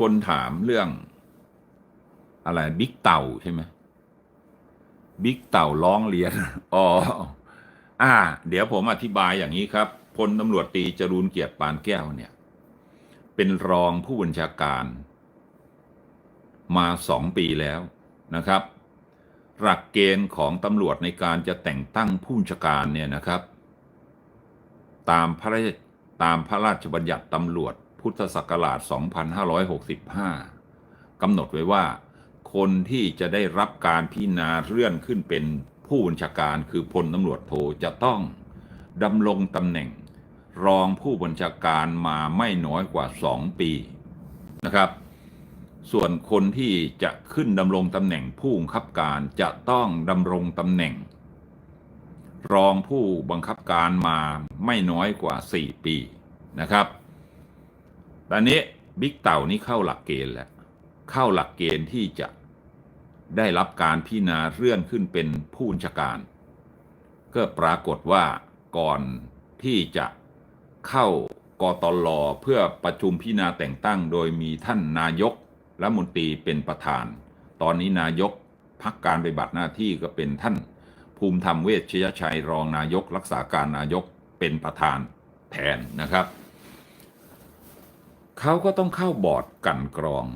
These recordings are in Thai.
คนถามเรื่อง อะไรบิ๊กเต่าใช่ไหมบิ๊กเต่าร้องเรียนอ๋ออ่า เดี๋ยวผมอธิบายอย่างนี้ครับพลตำรวจตีจรูนเกียรติปานแก้วเนี่ย เป็นรองผู้บัญชาการ มาสองปีแล้วนะครับ หลักเกณฑ์ของตำรวจในการจะแต่งตั้งผู้บัญชาการเนี่ยนะครับ ตามพระตามพระราชบัญญัติตำรวจ พุทธศักราช 2565 กำหนดไว้ว่า คนที่จะได้รับการพิจารณาเลื่อนขึ้นเป็นผู้บัญชาการคือพลตำรวจโทจะต้องดำรงตำแหน่ง รองผู้บัญชาการมาไม่น้อยกว่า 2 ปีนะครับ ส่วนคนที่จะขึ้นดำรงตำแหน่งผู้บังคับการจะต้องดำรงตำแหน่ง รองผู้บังคับการมาไม่น้อยกว่า 4 ปีนะครับ ตอนนี้บิ๊กเต่านี่เข้าหลักเกณฑ์แล้ว เข้าหลักเกณฑ์ที่จะได้รับการพิจารณาเลื่อนขึ้นเป็นผู้บัญชาการ ก็ปรากฏว่าก่อนที่จะเข้ากตลเพื่อประชุมพิจารณาแต่งตั้ง โดยมีท่านนายกและมนตรีเป็นประธาน ตอนนี้นายกพักการปฏิบัติหน้าที่ก็เป็นท่านภูมิธรรมเวชยชัยรองนายกรักษาการนายกเป็นประธานแทนนะครับ เขาก็ต้องเข้าบอร์ดกันกรอง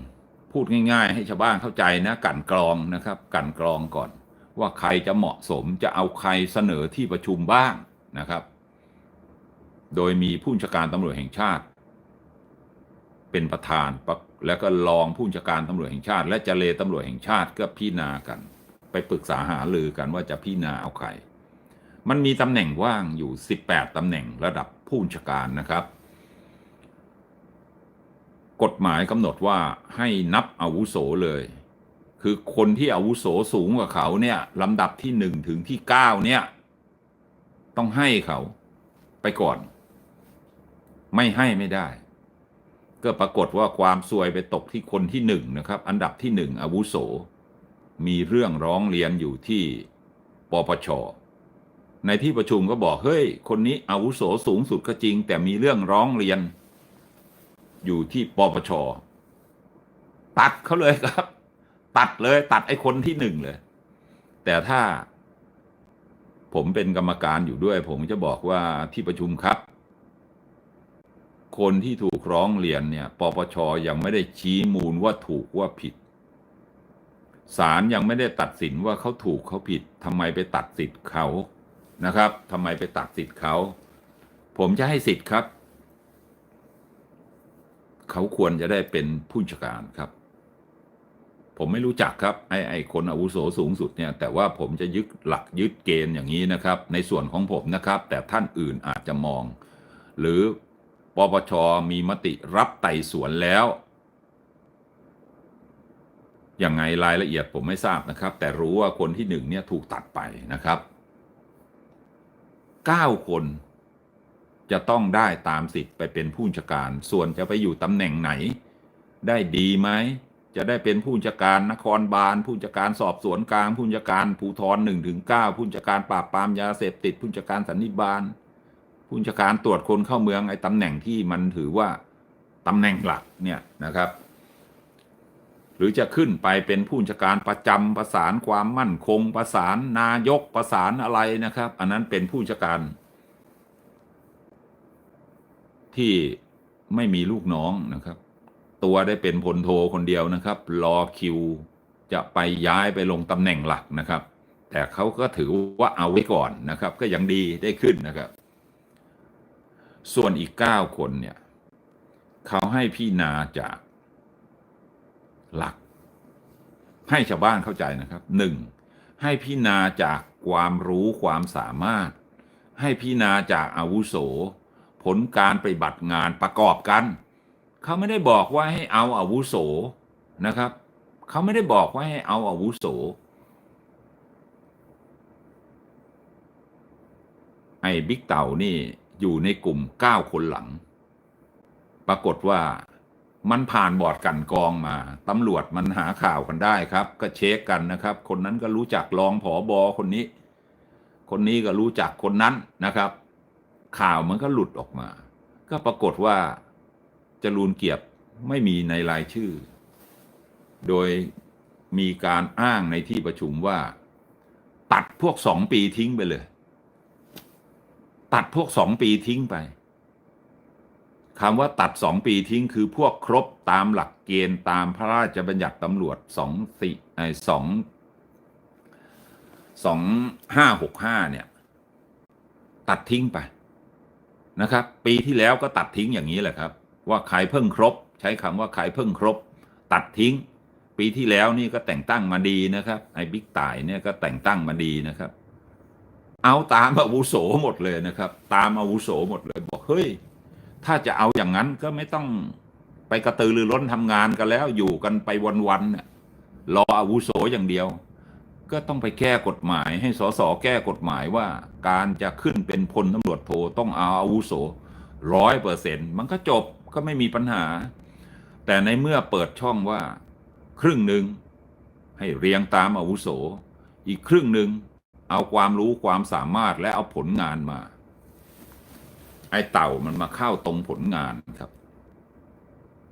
พูดง่ายๆ ให้ชาวบ้านเข้าใจนะกันกรองนะครับกันกรองก่อน ว่าใครจะเหมาะสมจะเอาใครเสนอที่ประชุมบ้างนะครับ โดยมีผู้บัญชการตำรวจแห่งชาติ เป็นประธานแล้วก็รองผู้บัญชการตำรวจแห่งชาติ และเจเลตำรวจแห่งชาติก็พิจารณากัน ไปปรึกษาหารือกันว่าจะพิจารณาเอาใครมันมีตำแหน่งว่างอยู่ 18ตำแหน่งระดับผู้บัญชการนะครับ กฎหมายกำหนดว่าให้นับอาวุโสเลย คือคนที่อาวุโสสูงกว่าเขาเนี่ยลำดับที่หนึ่งถึงที่เก้าเนี่ย ต้องให้เขาไปก่อน ไม่ให้ไม่ได้ ก็ปรากฏว่าความซวยไปตกที่คนที่หนึ่งนะครับ อันดับที่หนึ่งอาวุโส มีเรื่องร้องเรียนอยู่ที่ปปชในที่ประชุมก็บอกเฮ้ย คนนี้อาวุโสสูงสุดก็จริง แต่มีเรื่องร้องเรียน อยู่ที่ปปช ตัดเขาเลยครับ ตัดเลย ตัดไอ้คนที่หนึ่งเลย แต่ถ้า ผมเป็นกรรมการอยู่ด้วย ผมจะบอกว่าที่ประชุมครับ คนที่ถูกร้องเรียนเนี่ยปปชยังไม่ได้ชี้มูลว่าถูกว่าผิดศาลยังไม่ได้ตัดสินว่าเขาถูกเขาผิดทำไมไปตัดสิทธิ์เขานะครับทำไมไปตัดสิทธิ์เขา ผมจะให้สิทธิ์ครับ เขาควรจะได้เป็นผู้จัดการครับ ผมไม่รู้จักครับไอ้ไอ้คนอาวุโสสูงสุดเนี่ย แต่ว่าผมจะยึดหลักยึดเกณฑ์อย่างนี้นะครับ ในส่วนของผมนะครับ แต่ท่านอื่นอาจจะมอง หรือปปชมีมติรับไต่สวนแล้วยังไงรายละเอียดผมไม่ทราบนะครับ แต่รู้ว่าคนที่หนึ่งเนี่ยถูกตัดไปนะครับเก้าคน จะต้องได้ตามสิทธิ์ไปเป็นผู้จัดการ ส่วนจะไปอยู่ตำแหน่งไหน ได้ดีไหม จะได้เป็นผู้จัดการนครบาล ผู้จัดการสอบสวนกลาง ผู้จัดการภูธรหนึ่งถึงเก้าผู้จัดการปราบปรามยาเสพติด ผู้จัดการสันนิบาล ผู้จัดการตรวจคนเข้าเมืองไอ้ตำแหน่งที่มันถือว่าตำแหน่งหลักเนี่ยนะครับ หรือจะขึ้นไปเป็นผู้จัดการประจำประสานความมั่นคง ประสานนายกประสานอะไรนะครับ อันนั้นเป็นผู้จัดการ ที่ไม่มีลูกน้องนะครับ ตัวได้เป็นพลโทคนเดียวนะครับ รอคิวจะไปย้ายไปลงตำแหน่งหลักนะครับ แต่เขาก็ถือว่าเอาไว้ก่อนนะครับ ก็ยังดีได้ขึ้นนะครับ ส่วนอีกเก้าคนเนี่ยเขาให้พี่นาจากหลัก ให้ชาวบ้านเข้าใจนะครับหนึ่งให้พี่นาจากความรู้ความสามารถ ให้พี่นาจากอาวุโส ผลการปฏิบัติงานประกอบกัน เขาไม่ได้บอกว่าให้เอาอาวุโสนะครับ เขาไม่ได้บอกว่าให้เอาอาวุโสไอ้บิ๊กเต่านี่อยู่ในกลุ่มเก้าคนหลัง ปรากฏว่ามันผ่านบอร์ดกันกองมา ตำรวจมันหาข่าวกันได้ครับ ก็เช็คกันนะครับ คนนั้นก็รู้จักรองผอบอคนนี้ คนนี้ก็รู้จักคนนั้นนะครับ ข่าวมันก็หลุดออกมา ก็ปรากฏว่าจรูนเกียรติไม่มีในรายชื่อ โดยมีการอ้างในที่ประชุมว่า ตัดพวกสองปีทิ้งไปเลย ตัดพวกสองปีทิ้งไปคำว่าตัดสองปีทิ้งคือพวกครบตามหลักเกณฑ์ตามพระราชบัญญัติตำรวจสองสี่ไอสองสองห้าหกห้าเนี่ย ตัดทิ้งไป นะครับ ปีที่แล้วก็ตัดทิ้งอย่างนี้แหละครับ ว่าใครเพิ่งครบ ใช้คำว่าใครเพิ่งครบ ตัดทิ้ง ปีที่แล้วนี่ก็แต่งตั้งมาดีนะครับไอ้บิ๊กต่ายเนี่ยก็แต่งตั้งมาดีนะครับ เอาตามอาวุโสหมดเลยนะครับ ตามอาวุโสหมดเลยบอกเฮ้ยถ้าจะเอาอย่างนั้นก็ไม่ต้องไปกระตือรือร้นทำงานกันแล้วอยู่กันไปวันๆเนี่ยรออาวุโสอย่างเดียว ก็ต้องไปแก้กฎหมายให้สสแก้กฎหมายว่า การจะขึ้นเป็นพลตำรวจโทต้องเอาอาวุโสร้อยเปอร์เซ็นต์มันก็จบก็ไม่มีปัญหา แต่ในเมื่อเปิดช่องว่า ครึ่งหนึ่งให้เรียงตามอาวุโส อีกครึ่งหนึ่งเอาความรู้ความสามารถและเอาผลงานมา ไอ้เต่ามันมาเข้าตรงผลงานครับ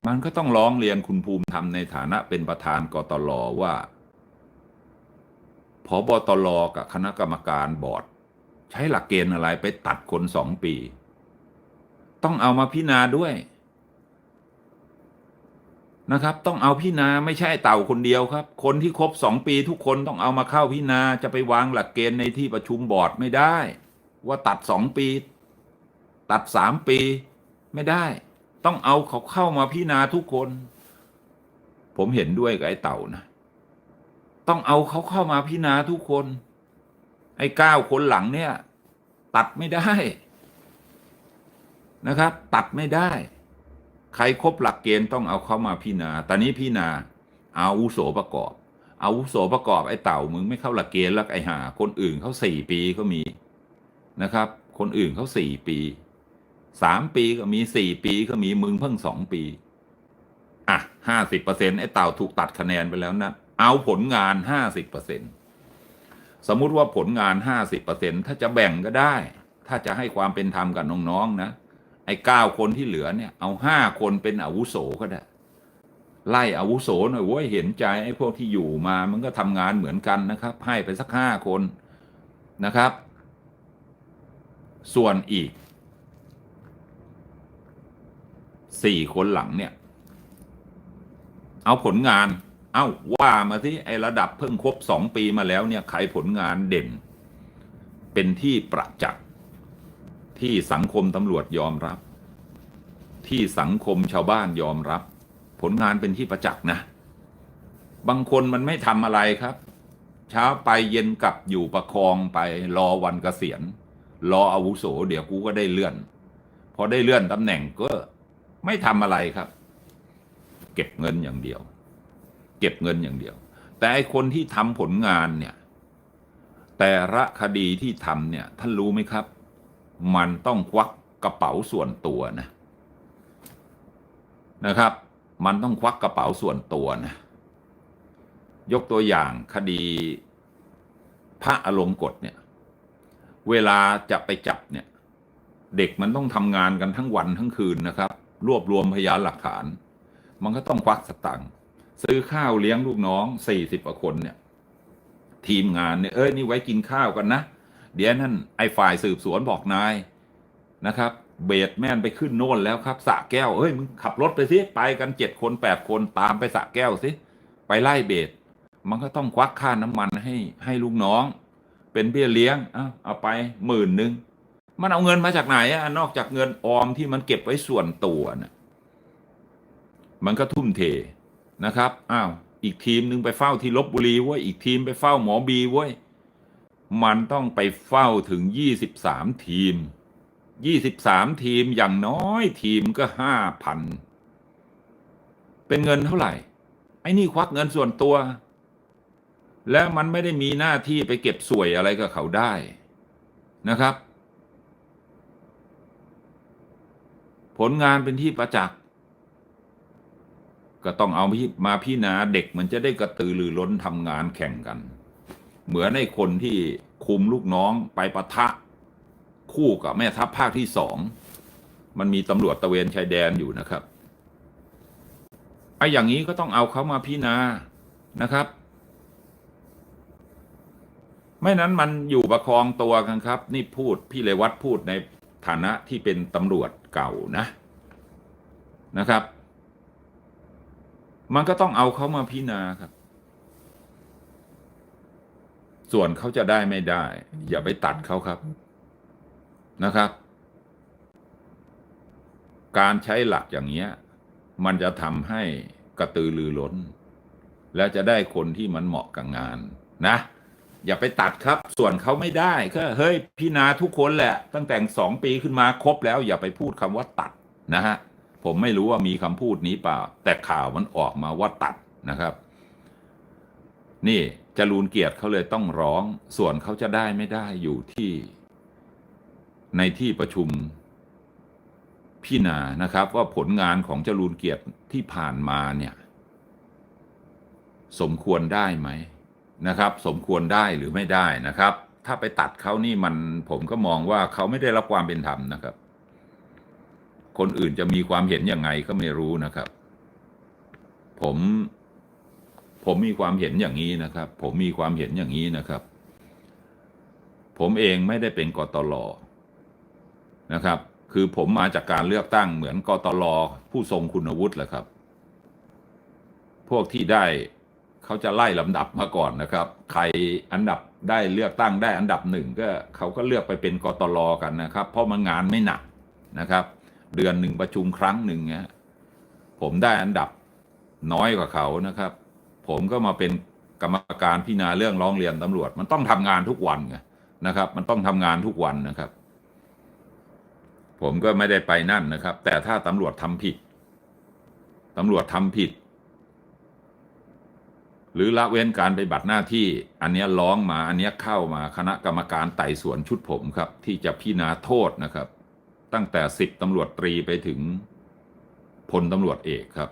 มันก็ต้องร้องเรียนคุณภูมิธรรมในฐานะเป็นประธานกตลว่า พบตรกับคณะกรรมการบอร์ด ใช้หลักเกณฑ์อะไรไปตัดคนสองปี ต้องเอามาพิจารณาด้วยนะครับ ต้องเอาพิจารณาไม่ใช่เต่าคนเดียวครับ คนที่ครบสองปีทุกคนต้องเอามาเข้าพิจารณาจะไปวางหลักเกณฑ์ในที่ประชุมบอร์ดไม่ได้ ว่าตัดสองปี ตัดสามปีไม่ได้ ต้องเอาเขาเข้ามาพิจารณาทุกคน ผมเห็นด้วยกับไอ้เต่านะ ต้องเอาเขาเข้ามาพิจารณาทุกคน ไอ้เก้าคนหลังเนี่ย ตัดไม่ได้นะครับ ตัดไม่ได้ ใครครบหลักเกณฑ์ต้องเอาเข้ามาพิจารณาตอนนี้พิจารณาเอาอาวุโสประกอบเอาอาวุโสประกอบไอ้เต่ามึงไม่เข้าหลักเกณฑ์แล้วไอ้หา คนอื่นเขาสี่ปีก็มีนะครับ คนอื่นเขาสี่ปีสามปีก็มีสี่ปีก็มีมึงเพิ่งสองปี อะห้าสิบเปอร์เซ็นไอ้เต่าถูกตัดคะแนนไปแล้วนะ เอาผลงานห้าสิบเปอร์เซ็นสมมุติว่าผลงานห้าสิบเปอร์เซ็นถ้าจะแบ่งก็ได้ ถ้าจะให้ความเป็นธรรมกับน้องๆนะ ไอ้เก้าคนที่เหลือเนี่ย เอาห้าคนเป็นอาวุโสก็ได้ ไล่อาวุโสหน่อยโว้ยเห็นใจไอ้พวกที่อยู่มา มันก็ทำงานเหมือนกันนะครับ ให้ไปสักห้าคนนะครับ ส่วนอีกสี่คนหลังเนี่ย เอาผลงาน เอ้าว่ามาที่ไอระดับเพิ่งครบสองปีมาแล้วเนี่ยใครผลงานเด่น เป็นที่ประจักษ์ที่สังคมตำรวจยอมรับ ที่สังคมชาวบ้านยอมรับ ผลงานเป็นที่ประจักษ์นะ บางคนมันไม่ทำอะไรครับ เช้าไปเย็นกลับอยู่ประคองไปรอวันเกษียณ รออาวุโส เดี๋ยวกูก็ได้เลื่อน พอได้เลื่อนตำแหน่งก็ไม่ทำอะไรครับ เก็บเงินอย่างเดียว เก็บเงินอย่างเดียว แต่ไอคนที่ทำผลงานเนี่ย แต่ละคดีที่ทำเนี่ย ท่านรู้ไหมครับ มันต้องควักกระเป๋าส่วนตัวนะนะครับ มันต้องควักกระเป๋าส่วนตัวนะยกตัวอย่างคดีพระอลงกฎเนี่ย เวลาจะไปจับเนี่ย เด็กมันต้องทำงานกันทั้งวันทั้งคืนนะครับ รวบรวมพยานหลักฐาน มันก็ต้องควักสตังค์ ซื้อข้าวเลี้ยงลูกน้องสี่สิบกว่าคนเนี่ย ทีมงานเนี่ยเอ้ยนี่ไว้กินข้าวกันนะ เดี๋ยวนั่นไอ้ฝ่ายสืบสวนบอกนายนะครับ เบสแม่นไปขึ้นโน่นแล้วครับสระแก้วเอ้ยมึงขับรถไปสิไปกันเจ็ดคนแปดคนตามไปสระแก้วสิไปไล่เบสมันก็ต้องควักค่าน้ำมันให้ให้ลูกน้อง เป็นเบี้ยเลี้ยงเอาเอาไปหมื่นหนึ่งมันเอาเงินมาจากไหนอะนอกจากเงินออมที่มันเก็บไว้ส่วนตัวนะมันก็ทุ่มเท นะครับอ้าวอีกทีมหนึ่งไปเฝ้าที่ลบบุรีเว้ยอีกทีมไปเฝ้าหมอบีเว้ยมันต้องไปเฝ้าถึงยี่สิบสามทีมยี่สิบสามทีมอย่างน้อยทีมก็ห้าพันเป็นเงินเท่าไหร่ ไอ้นี่ควักเงินส่วนตัว แล้วมันไม่ได้มีหน้าที่ไปเก็บสวยอะไรกับเขาได้นะครับ ผลงานเป็นที่ประจักษ์ ก็ต้องเอามาพี่นาเด็กมันจะได้กระตือรือร้นทำงานแข่งกัน เหมือนในคนที่คุมลูกน้องไปปะทะคู่กับแม่ทัพภาคที่สอง มันมีตำรวจตะเวนชายแดนอยู่นะครับไอ้อย่างนี้ก็ต้องเอาเขามาพิจารณานะครับ ไม่นั้นมันอยู่ประคองตัวกันครับ นี่พูดพี่เลวัตพูดในฐานะที่เป็นตำรวจเก่านะนะครับ มันก็ต้องเอาเขามาพิจารณาครับ ส่วนเขาจะได้ไม่ได้ อย่าไปตัดเขาครับนะครับ การใช้หลักอย่างเนี้ย มันจะทำให้กระตือรือร้น และจะได้คนที่มันเหมาะกับงานนะอย่าไปตัดครับ ส่วนเขาไม่ได้ก็เฮ้ยพี่นาทุกคนแหละ ตั้งแต่สองปีขึ้นมาครบแล้ว อย่าไปพูดคำว่าตัดนะฮะ ผมไม่รู้ว่ามีคำพูดนี้เปล่า แต่ข่าวมันออกมาว่าตัดนะครับ นี่จรูนเกียรติเขาเลยต้องร้อง ส่วนเขาจะได้ไม่ได้อยู่ที่ ในที่ประชุมพี่นานะครับ ว่าผลงานของจรูนเกียรติที่ผ่านมาเนี่ยสมควรได้ไหมนะครับ สมควรได้หรือไม่ได้นะครับ ถ้าไปตัดเขานี่มันผมก็มองว่าเขาไม่ได้รับความเป็นธรรมนะครับ คนอื่นจะมีความเห็นยังไงก็ไม่รู้นะครับ ผมผมมีความเห็นอย่างนี้นะครับ ผมมีความเห็นอย่างนี้นะครับ ผมเองไม่ได้เป็นกตลนะครับ คือผมมาจากการเลือกตั้งเหมือนกตลผู้ทรงคุณวุฒิแหละครับ พวกที่ได้เขาจะไล่ลำดับมาก่อนนะครับ ใครอันดับได้เลือกตั้งได้อันดับหนึ่งก็เขาก็เลือกไปเป็นกตลกันนะครับ เพราะมันงานไม่หนักนะครับ เดือนหนึ่งประชุมครั้งหนึ่งเงี้ยผมได้อันดับน้อยกว่าเขานะครับ ผมก็มาเป็นกรรมการพิจารณาเรื่องร้องเรียนตำรวจ มันต้องทำงานทุกวันไงนะครับ มันต้องทำงานทุกวันนะครับ ผมก็ไม่ได้ไปนั่นนะครับ แต่ถ้าตำรวจทำผิดตำรวจทำผิด หรือละเว้นการปฏิบัติหน้าที่ อันนี้ร้องมาอันนี้เข้ามาคณะกรรมการไต่สวนชุดผมครับ ที่จะพิจารณาโทษนะครับ ตั้งแต่สิบตำรวจตรีไปถึงพลตำรวจเอกครับ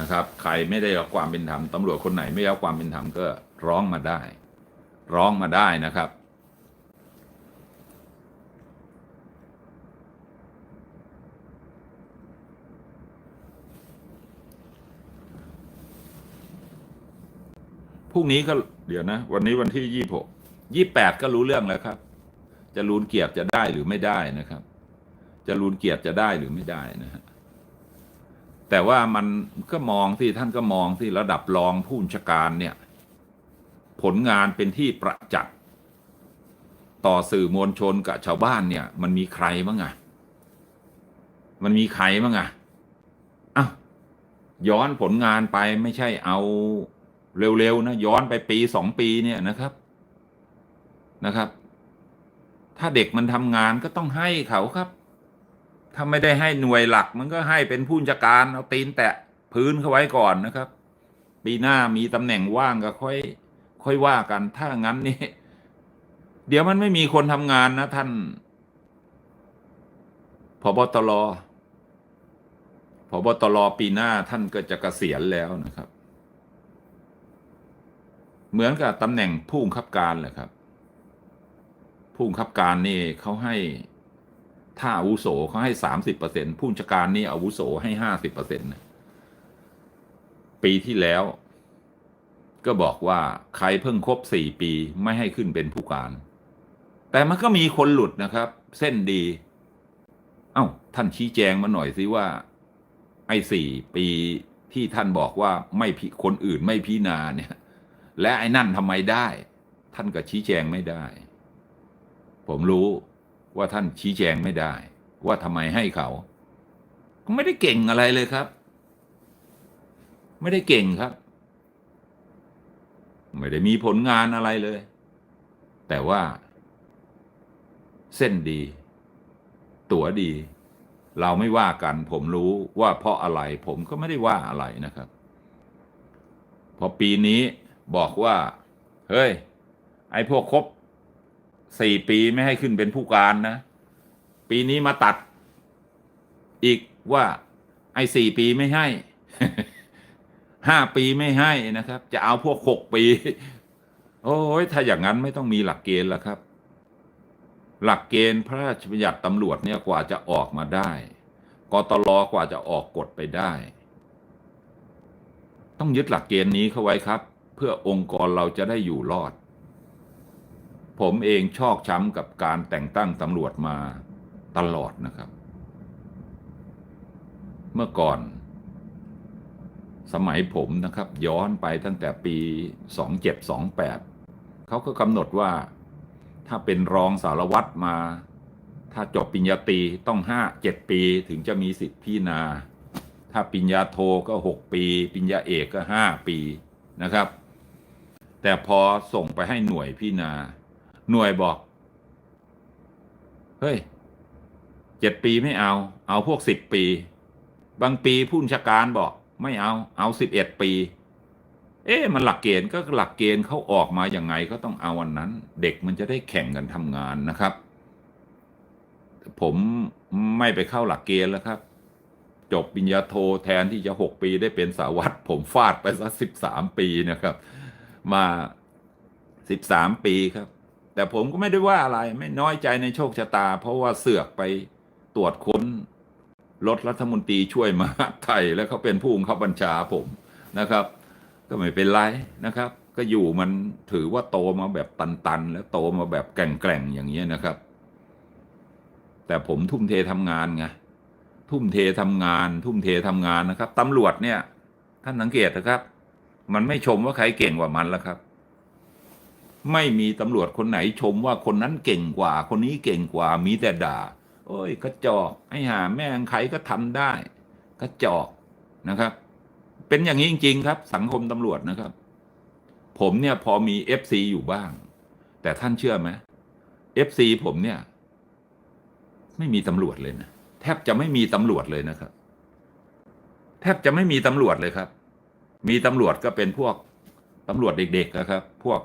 นะครับ ใครไม่ได้รับความเป็นธรรมตำรวจคนไหนไม่รับความเป็นธรรมก็ร้องมาได้ ร้องมาได้นะครับ พรุ่งนี้ก็เดี๋ยวนะ วันนี้วันที่ยี่หกยี่แปดก็รู้เรื่องแล้วครับ จะรูนเกียรติจะได้หรือไม่ได้นะครับ จะรูนเกียรติจะได้หรือไม่ได้นะฮะแต่ว่ามันก็มองที่ท่านก็มองที่ระดับรองผู้บัญชาการเนี่ย ผลงานเป็นที่ประจักษ์ต่อสื่อมวลชนกับชาวบ้านเนี่ย มันมีใครบ้างอะมันมีใครบ้างอะอ้าวย้อนผลงานไปไม่ใช่เอาเร็วๆนะย้อนไปปีสองปีเนี่ยนะครับนะครับ ถ้าเด็กมันทำงานก็ต้องให้เขาครับ ถ้าไม่ได้ให้หน่วยหลัก มันก็ให้เป็นผู้บัญชาการเอาตีนแตะพื้นเข้าไว้ก่อนนะครับ ปีหน้ามีตำแหน่งว่างก็ค่อย ค่อยว่ากัน ถ้างั้นนี่เดี๋ยวมันไม่มีคนทำงานนะท่านพบตรพบตรปีหน้าท่านก็จะเกษียณแล้วนะครับ เหมือนกับตำแหน่งผู้บังคับการแหละครับ ผู้บังคับการนี่เขาให้ ถ้าอาวุโสเขาให้สามสิบเปอร์เซ็นผู้บัญชาการนี่อาวุโสให้ห้าสิบเปอร์เซ็นต์ปีที่แล้ว ก็บอกว่าใครเพิ่งครบสี่ปีไม่ให้ขึ้นเป็นผู้การ แต่มันก็มีคนหลุดนะครับ เส้นดี เอ้า ท่านชี้แจงมาหน่อยสิว่า ไอ้สี่ปีที่ท่านบอกว่าไม่คนอื่นไม่พิจารณาเนี่ย และไอ้นั่นทำไมได้ ท่านก็ชี้แจงไม่ได้ ผมรู้ ว่าท่านชี้แจงไม่ได้ ว่าทำไมให้เขาไม่ได้เก่งอะไรเลยครับ ไม่ได้เก่งครับ ไม่ได้มีผลงานอะไรเลย แต่ว่า เส้นดี ตั๋วดี เราไม่ว่ากัน ผมรู้ว่าเพราะอะไร ผมก็ไม่ได้ว่าอะไรนะครับ พอปีนี้บอกว่า เฮ้ย ไอ้พวกครบ สี่ปีไม่ให้ขึ้นเป็นผู้การนะ ปีนี้มาตัด อีกว่า ไอ้สี่ปีไม่ให้ห้าปีไม่ให้นะครับ จะเอาพวกหกปี โอ้ยถ้าอย่างนั้นไม่ต้องมีหลักเกณฑ์แล้วครับ หลักเกณฑ์พระราชบัญญัติตำรวจเนี่ยกว่าจะออกมาได้กตลกว่าจะออกกฎไปได้ ต้องยึดหลักเกณฑ์นี้เข้าไว้ครับ เพื่อองค์กรเราจะได้อยู่รอด ผมเองชอกช้ำกับการแต่งตั้งตำรวจมาตลอดนะครับ เมื่อก่อน สมัยผมนะครับ ย้อนไปตั้งแต่ปี 2728 เขาก็กำหนดว่าถ้าเป็นรองสารวัตรมา ถ้าจบปริญญาตรีต้องห้าเจ็ดปีถึงจะมีสิทธิพิจารณา ถ้าปริญญาโทก็หกปีปริญญาเอกก็ห้าปีนะครับ แต่พอส่งไปให้หน่วยพิจารณา หน่วยบอก เฮ้ยเจ็ดปีไม่เอา เอาพวกสิบปี บางปีผู้บัญชาการบอก ไม่เอา เอาสิบเอ็ดปี เอ๊ะมันหลักเกณฑ์ก็หลักเกณฑ์เขาออกมาอย่างไงก็ต้องเอาวันนั้น เด็กมันจะได้แข่งกันทำงานนะครับ ผมไม่ไปเข้าหลักเกณฑ์แล้วครับ จบปริญญาโทแทนที่จะหกปีได้เป็นสาวัตรผมฟาดไปสักสิบสามปีนะครับ มาสิบสามปีครับ แต่ผมก็ไม่ได้ว่าอะไรไม่น้อยใจในโชคชะตา เพราะว่าเสือกไปตรวจค้นรถรัฐมนตรีช่วยมาไทยแล้วเขาเป็นผู้บังคับบัญชาผมนะครับ ก็ไม่เป็นไรนะครับ ก็อยู่มันถือว่าโตมาแบบตันๆ แล้วโตมาแบบแกร่งๆอย่างนี้ยนะครับ แต่ผมทุ่มเททำงานไงทุ่มเททำงาน ทุ่มเททำงานนะครับตำรวจเนี่ย ท่านสังเกตนะครับ มันไม่ชมว่าใครเก่งกว่ามันแล้วครับ ไม่มีตำรวจคนไหนชมว่าคนนั้นเก่งกว่า คนนี้เก่งกว่ามีแต่ด่า โอ้ยกระจอกไอ้ห่าแม่งใครก็ทำได้กระจอกนะครับ เป็นอย่างนี้จริง ๆ ครับ สังคมตำรวจนะครับ ผมเนี่ยพอมีเอฟซีอยู่บ้าง แต่ท่านเชื่อไหมเอฟซีผมเนี่ย ไม่มีตำรวจเลยนะแทบจะไม่มีตำรวจเลยนะครับ แทบจะไม่มีตำรวจเลยครับ มีตำรวจก็เป็นพวกตำรวจเด็กๆนะครับ พวก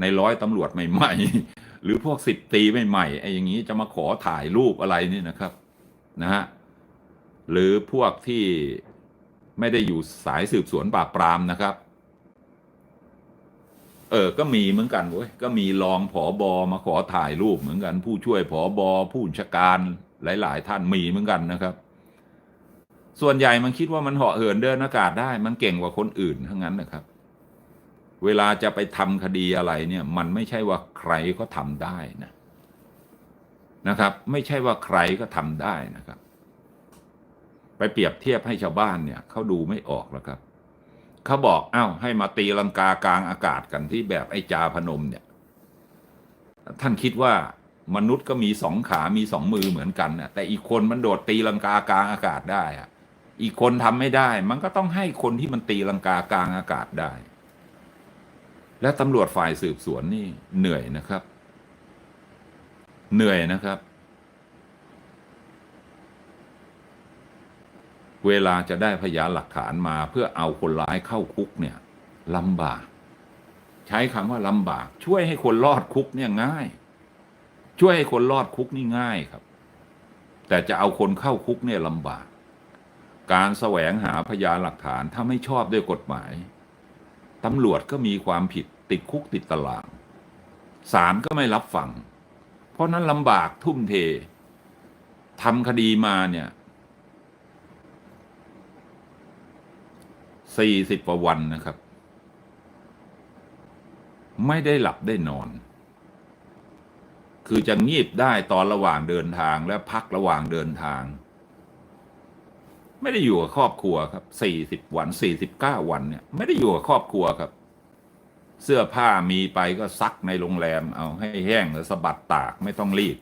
ในร้อยตำรวจใหม่ๆ หรือพวกสิบตีใหม่ๆไอ้อย่างนี้จะมาขอถ่ายรูปอะไรนี่นะครับนะฮะหรือพวกที่ไม่ได้อยู่สายสืบสวนปราบปรามนะครับ เออ ก็มีเหมือนกันเว้ย ก็มีรองผอบอมาขอถ่ายรูปเหมือนกัน ผู้ช่วยผอบอผู้บัญชาการหลาย ๆ ท่านมีเหมือนกันนะครับ ส่วนใหญ่มันคิดว่ามันเหาะเหินเดินอากาศได้ มันเก่งกว่าคนอื่นทั้งนั้นนะครับ เวลาจะไปทำคดีอะไรเนี่ยมันไม่ใช่ว่าใครก็ทำได้นะนะครับ ไม่ใช่ว่าใครก็ทำได้นะครับ ไปเปรียบเทียบให้ชาวบ้านเนี่ยเขาดูไม่ออกแล้วครับเขาบอกอ้าวให้มาตีลังกากลางอากาศกันที่แบบไอ้จาพนมเนี่ย ท่านคิดว่ามนุษย์ก็มีสองขามีสองมือเหมือนกันนะแต่อีกคนมันโดดตีลังกากลางอากาศได้อะอีกคนทำไม่ได้ มันก็ต้องให้คนที่มันตีลังกากลางอากาศได้ และตำรวจฝ่ายสืบสวนนี่เหนื่อยนะครับ เหนื่อยนะครับ เวลาจะได้พยานหลักฐานมาเพื่อเอาคนร้ายเข้าคุกเนี่ยลำบาก ใช้คำว่าลำบาก ช่วยให้คนรอดคุกเนี่ยง่าย ช่วยให้คนรอดคุกนี่ง่ายครับ แต่จะเอาคนเข้าคุกเนี่ยลำบาก การแสวงหาพยานหลักฐานถ้าไม่ชอบด้วยกฎหมาย ตำรวจก็มีความผิดติดคุกติดตารางศาลก็ไม่รับฟัง เพราะนั้นลำบากทุ่มเททำคดีมาเนี่ยสี่สิบกว่าวันนะครับ ไม่ได้หลับได้นอน คือจะงีบได้ตอนระหว่างเดินทางและพักระหว่างเดินทาง ไม่ได้อยู่กับครอบครัวครับสี่สิบวันสี่สิบเก้าวันเนี่ย ไม่ได้อยู่กับครอบครัวครับ เสื้อผ้ามีไปก็ซักในโรงแรม เอาให้แห้งแล้วสะบัดตากไม่ต้องรีด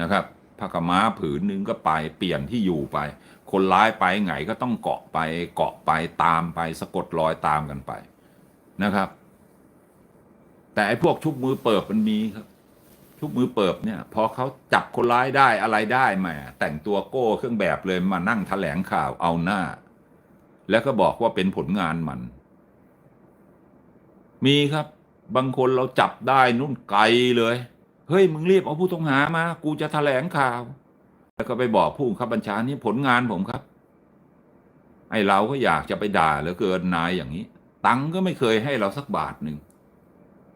นะครับผ้ากม้าผืนหนึงก็ไปเปลี่ยนที่อยู่ไป คนร้ายไปไงก็ต้องเกาะไปเกาะไปตามไปสะกดรอยตามกันไปนะครับ แต่ไอ้พวกชุบมือเปิบมันมีครับ ชุบมือเปิบเนี่ย พอเขาจับคนร้ายได้อะไรได้แหมแต่งตัวโก้เครื่องแบบเลยมานั่งแถลงข่าวเอาหน้า แล้วก็บอกว่าเป็นผลงานมัน มีครับ บางคนเราจับได้นุ่นไกลเลย เฮ้ย มึงรีบเอาผู้ต้องหามา กูจะแถลงข่าว แล้วก็ไปบอกผู้บังคับบัญชานี่ผลงานผมครับ ไอเราก็อยากจะไปด่าเหลือเกินนายอย่างนี้ ตังค์ก็ไม่เคยให้เราสักบาทหนึ่ง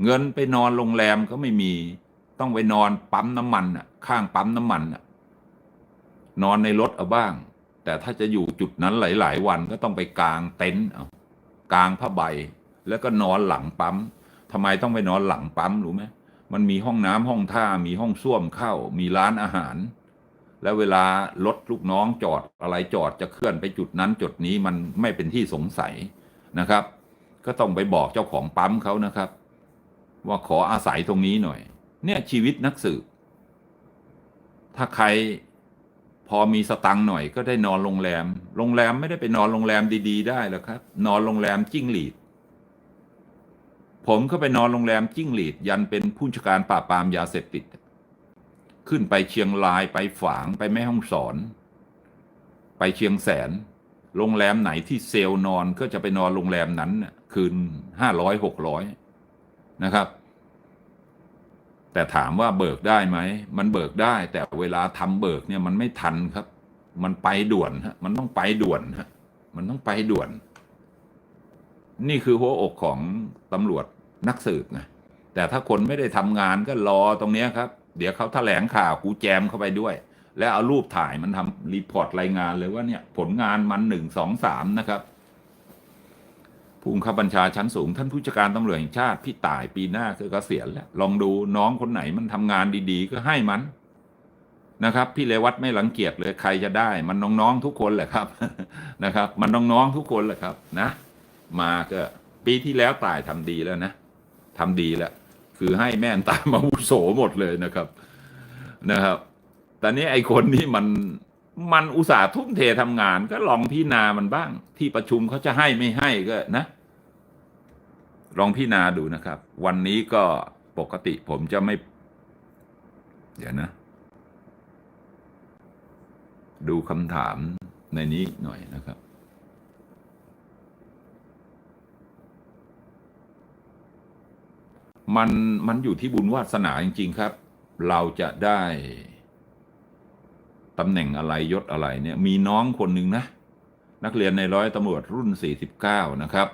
เงินไปนอนโรงแรมก็ไม่มี ต้องไปนอนปั๊มน้ำมันอะ ข้างปั๊มน้ำมันอะ นอนในรถเอาบ้าง แต่ถ้าจะอยู่จุดนั้นหลาย ๆ วันก็ต้องไปกางเต็นท์เอากลางผ้าใบ แล้วก็นอนหลังปั๊มทำไมต้องไปนอนหลังปั๊มรู้ไหมมันมีห้องน้ำห้องท่ามีห้องส้วมเข้า มีร้านอาหาร แล้วเวลารถลูกน้องจอดอะไรจอดจะเคลื่อนไปจุดนั้นจุดนี้มันไม่เป็นที่สงสัยนะครับ ก็ต้องไปบอกเจ้าของปั๊มเขานะครับ ว่าขออาศัยตรงนี้หน่อย เนี่ยชีวิตนักสืบ ถ้าใครพอมีสตังค์หน่อยก็ได้นอนโรงแรม โรงแรมไม่ได้ไปนอนโรงแรมดี ๆ ได้หรอกครับ นอนโรงแรมจิ้งหรีด ผมก็ไปนอนโรงแรมจิ้งหรีด ยันเป็นผู้จัดการปราบปรามยาเสพติด ขึ้นไปเชียงรายไปฝางไปแม่ห้องสอน ไปเชียงแสน โรงแรมไหนที่เซลนอนก็จะไปนอนโรงแรมนั้น คืนห้าร้อยหกร้อยนะครับ แต่ถามว่าเบิกได้ไหม มันเบิกได้ แต่เวลาทำเบิกเนี่ยมันไม่ทันครับ มันไปด่วนฮะมันต้องไปด่วนฮะมันต้องไปด่วน นี่คือหัวอกของตำรวจนักสืบนะแต่ถ้าคนไม่ได้ทำงานก็รอตรงเนี้ยครับ เดี๋ยวเขาแถลงข่าวกูแจมเข้าไปด้วย แล้วเอารูปถ่ายมันทำรีพอร์ตรายงานเลยว่าเนี่ยผลงานมันหนึ่งสองสามนะครับ ผู้บังคับบัญชาชั้นสูง ท่านผู้จัดการตำรวจแห่งชาติพี่ต่ายปีหน้าคือเกษียณแล้วลองดูน้องคนไหนมันทำงานดีๆ ก็ให้มันนะครับ พี่เลวัตไม่รังเกียจเลยใครจะได้ มันน้องๆทุกคนแหละครับนะครับ มันน้องๆทุกคนแหละครับนะ มาก็ปีที่แล้วต่ายทำดีแล้วนะทำดีแล้วคือให้แม่นตามมาวุโสหมดเลยนะครับนะครับแต่นี้ไอคนนี้มัน มันอุตส่าห์ทุ่มเททำงาน ก็ลองพิจารณามันบ้าง ที่ประชุมเขาจะให้ไม่ให้ก็นะ ลองพิจารณาดูนะครับ วันนี้ก็ปกติผมจะไม่ เดี๋ยวนะ ดูคำถามในนี้หน่อยนะครับมันมันอยู่ที่บุญวาสนาจริง ๆ ครับ เราจะได้ ตำแหน่งอะไรยศอะไรเนี่ยมีน้องคนหนึ่งนะ นักเรียนในร้อยตำรวจรุ่น 49 นะครับ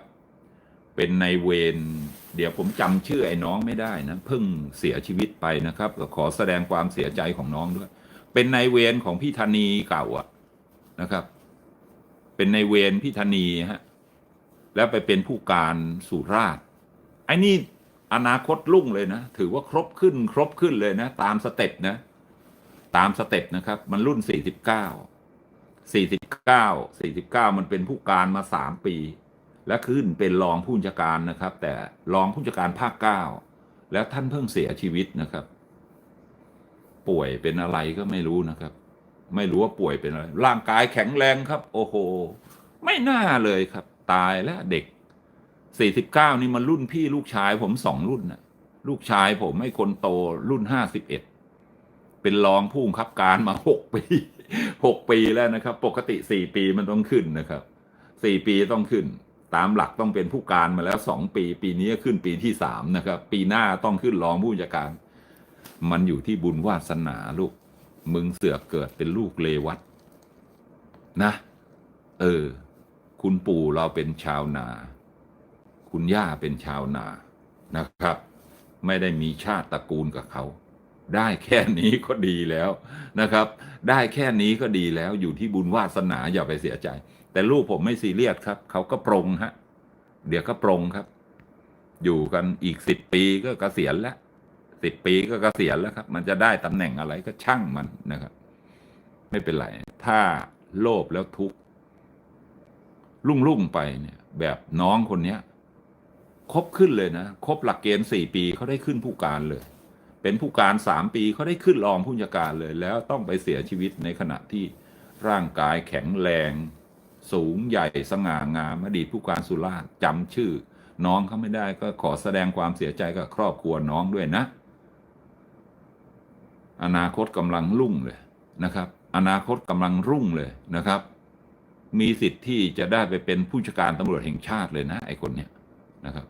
เป็นในเวรเดี๋ยวผมจำชื่อไอ้น้องไม่ได้นะเพิ่งเสียชีวิตไปนะครับก็ขอแสดงความเสียใจของน้องด้วย เป็นในเวรของพี่ธนีเก่าอะนะครับ เป็นในเวรพี่ธนีฮะแล้วไปเป็นผู้การสุราษฎร์ไอ้นี่อนาคตรุ่งเลยนะ ถือว่าครบขึ้นครบขึ้นเลยนะ ตามสเต็ปนะ ตามสเต็ปนะครับ มันรุ่น 49 49 49 มันเป็นผู้การมาสามปี และขึ้นเป็นรองผู้จัดการนะครับ แต่รองผู้จัดการภาคเก้าแล้วท่านเพิ่งเสียชีวิตนะครับ ป่วยเป็นอะไรก็ไม่รู้นะครับ ไม่รู้ว่าป่วยเป็นอะไร ร่างกายแข็งแรงครับ โอ้โห ไม่น่าเลยครับ ตายแล้วเด็ก 49 นี่มันรุ่นพี่ลูกชายผมสองรุ่นนะลูกชายผมให้คนโตรุ่น 51 เป็นรองผู้บังคับการมา6ปี6ปีแล้วนะครับ ปกติ4ปีมันต้องขึ้นนะครับ4ปีต้องขึ้น ตามหลักต้องเป็นผู้การมาแล้ว2ปี ปีนี้ขึ้นปีที่3นะครับ ปีหน้าต้องขึ้นรองผู้จัดการ มันอยู่ที่บุญวาสนาลูก มึงเสือกเกิดเป็นลูกเลวัตนะ เออ คุณปู่เราเป็นชาวนา คุณย่าเป็นชาวนานะครับ ไม่ได้มีชาติตระกูลกับเขา ได้แค่นี้ก็ดีแล้วนะครับ ได้แค่นี้ก็ดีแล้วอยู่ที่บุญวาสนาอย่าไปเสียใจ แต่ลูกผมไม่ซีเรียสครับ เขาก็ปรงฮะ เดี๋ยวก็ปรงครับ อยู่กันอีกสิบปีก็เกษียณแล้วสิบปีก็เกษียณแล้วครับ มันจะได้ตำแหน่งอะไรก็ช่างมันนะครับ ไม่เป็นไร ถ้าโลภแล้วทุกข์ลุ่งลุ่งๆไปเนี่ย แบบน้องคนเนี้ยครบขึ้นเลยนะครบหลักเกณฑ์สี่ปีเขาได้ขึ้นผู้การเลย เป็นผู้การสามปีเขาได้ขึ้นรองผู้จัดการเลย แล้วต้องไปเสียชีวิตในขณะที่ร่างกายแข็งแรง สูงใหญ่สง่างามอดีตผู้การสุราษฎร์จำชื่อ น้องเขาไม่ได้ก็ขอแสดงความเสียใจกับครอบครัวน้องด้วยนะ อนาคตกำลังรุ่งเลยนะครับ อนาคตกำลังรุ่งเลยนะครับ มีสิทธิ์ที่จะได้ไปเป็นผู้จัดการตำรวจแห่งชาติเลยนะไอ้คนเนี้ยนะครับ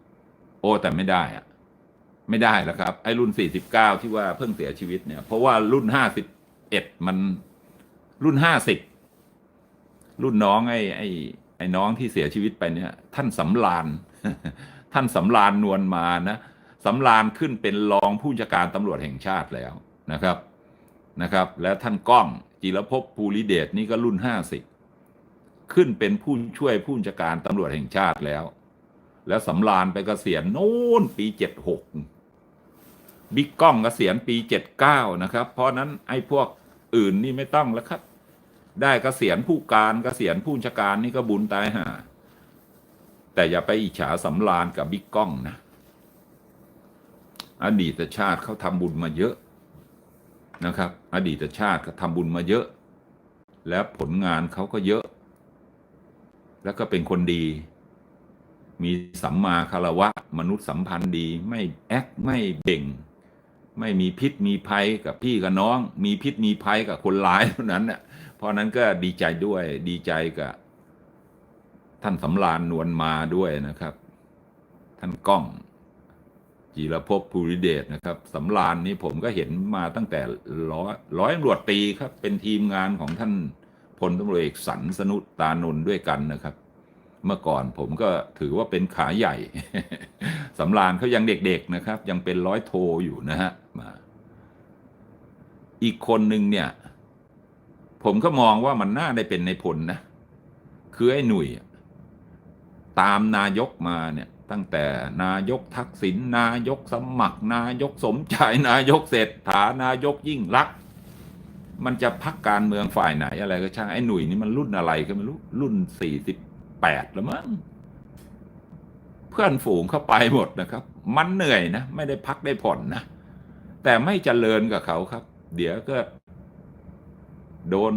โอ้แต่ไม่ได้อะ ไม่ได้แล้วครับ ไอ้รุ่น 49 ที่ว่าเพิ่งเสียชีวิตเนี่ย เพราะว่ารุ่น 51 มันรุ่น 50 รุ่นน้องไอ้ไอ้ไอ้น้องที่เสียชีวิตไปเนี่ย ท่านสำรานท่านสำรานนวลมานะสำรานขึ้นเป็นรองผู้จัดการตำรวจแห่งชาติแล้วนะครับนะครับ และท่านก้องจิรภพภูริเดชนี่ก็รุ่น 50 ขึ้นเป็นผู้ช่วยผู้จัดการตำรวจแห่งชาติแล้ว และสำรานไปกเกษียณโน้นปี 76 บิ๊กกล้องกเกษียณปี 79 นะครับ เพราะนั้นไอ้พวกอื่นนี่ไม่ต้องแล้วครับ ได้กเกษียณผู้การกเกษียณผู้ชาการนี่ก็บุญตายห่าแต่อย่าไปอิจฉาสำรานกับบิ๊กกล้องนะ อดีตชาติเขาทำบุญมาเยอะนะครับ อดีตชาติเขาทำบุญมาเยอะ และผลงานเขาก็เยอะ แล้วก็เป็นคนดี มีสัมมาคารวะ มนุษย์สัมพันธ์ดี ไม่แอคไม่เบ่ง ไม่มีพิษมีภัยกับพี่กับน้อง มีพิษมีภัยกับคนร้ายเท่านั้นน่ะเพราะนั้นก็ดีใจด้วยดีใจกับ ท่านสำรานนวลมาด้วยนะครับ ท่านก้อง จีรภพภูริเดชนะครับสำรานนี้ผมก็เห็นมาตั้งแต่ร้อยร้อยตำรวจตีครับ เป็นทีมงานของท่านพลตำรวจเอกสันสนุตตานนท์ด้วยกันนะครับ เมื่อก่อนผมก็ถือว่าเป็นขาใหญ่สำรานเขายังเด็กๆนะครับ ยังเป็นร้อยโทอยู่นะฮะ มา อีกคนหนึ่งเนี่ย ผมก็มองว่ามันน่าได้เป็นในพลนะ คือไอ้หนุ่ยตามนายกมาเนี่ย ตั้งแต่นายกทักษิณนายกสมัคร นายกสมชายนายกเศรษฐานายกยิ่งรักษ์มันจะพักการเมืองฝ่ายไหนอะไรก็ช่างไอ้หนุ่ยนี่มันรุ่นอะไรก็ไม่รู้รุ่นสี่สิบแปดแล้วมั้งเพื่อนฝูงเข้าไปหมดนะครับ มันเหนื่อยนะ ไม่ได้พักได้ผ่อนนะ แต่ไม่เจริญกับเขาครับ เดี๋ยวก็ โดน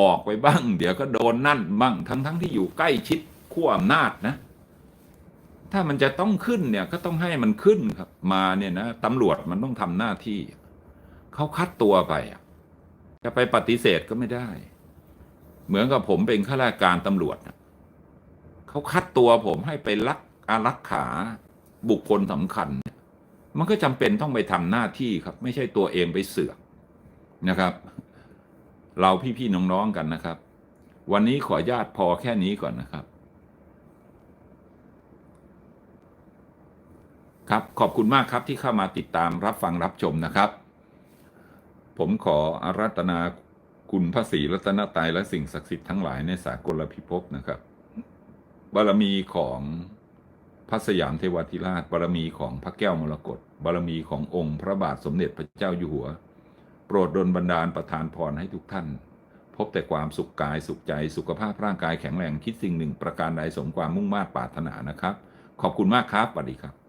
ออกไปบ้าง เดี๋ยวก็โดนนั่นบ้างทั้งทั้งที่อยู่ใกล้ชิดขั้วอำนาจนะ ถ้ามันจะต้องขึ้นเนี่ยก็ต้องให้มันขึ้นครับ มาเนี่ยนะตำรวจมันต้องทำหน้าที่ เขาคัดตัวไปจะไปปฏิเสธก็ไม่ได้ เหมือนกับผมเป็นข้าราชการตำรวจเขาคัดตัวผมให้ไปรักอารักขาบุคคลสำคัญเนี่ย มันก็จำเป็นต้องไปทำหน้าที่ครับ ไม่ใช่ตัวเองไปเสือกนะครับ เราพี่ๆน้องๆกันนะครับ วันนี้ขอญาตพอแค่นี้ก่อนนะครับ ครับขอบคุณมากครับที่เข้ามาติดตามรับฟังรับชมนะครับ ผมขออารัตนาคุณพระศรีรัตนตรัยและสิ่งศักดิ์สิทธิ์ทั้งหลายในสากลพิภพนะครับบารมีของ ระสยามเทวทิราชบารมีของพระแก้วมรกตบารมีขององค์พระบาทสมเด็จพระเจ้าอยู่หัว โปรดดลบันดาลประทานพรให้ทุกท่าน พบแต่ความสุขกายสุขใจสุขภาพร่างกายแข็งแรงคิดสิ่งหนึ่งประการใดสมความมุ่งมา่ปรารถนานะครับ ขอบคุณมากครับสวัสดีครับ